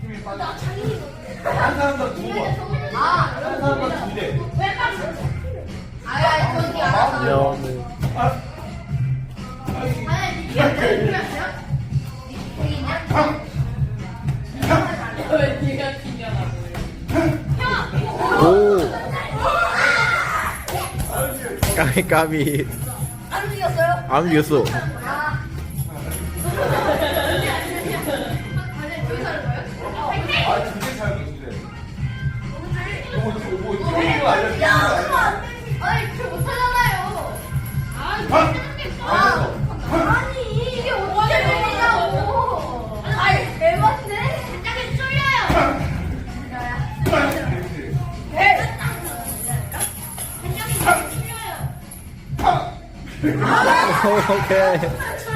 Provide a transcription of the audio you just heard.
힘이 빠져. 나 장인이 한 사람당 두 번. 아, 한 사람당 두 대. 왜 깜짝이야? 아야, 저기 알아서. 까비 까비. 안 움직였어요? 안 움직였어. 아, 아, 아니, 이게 어떻게 되냐고. 아니, 대박인데? 잠깐 쫄려요. 네. 오케이.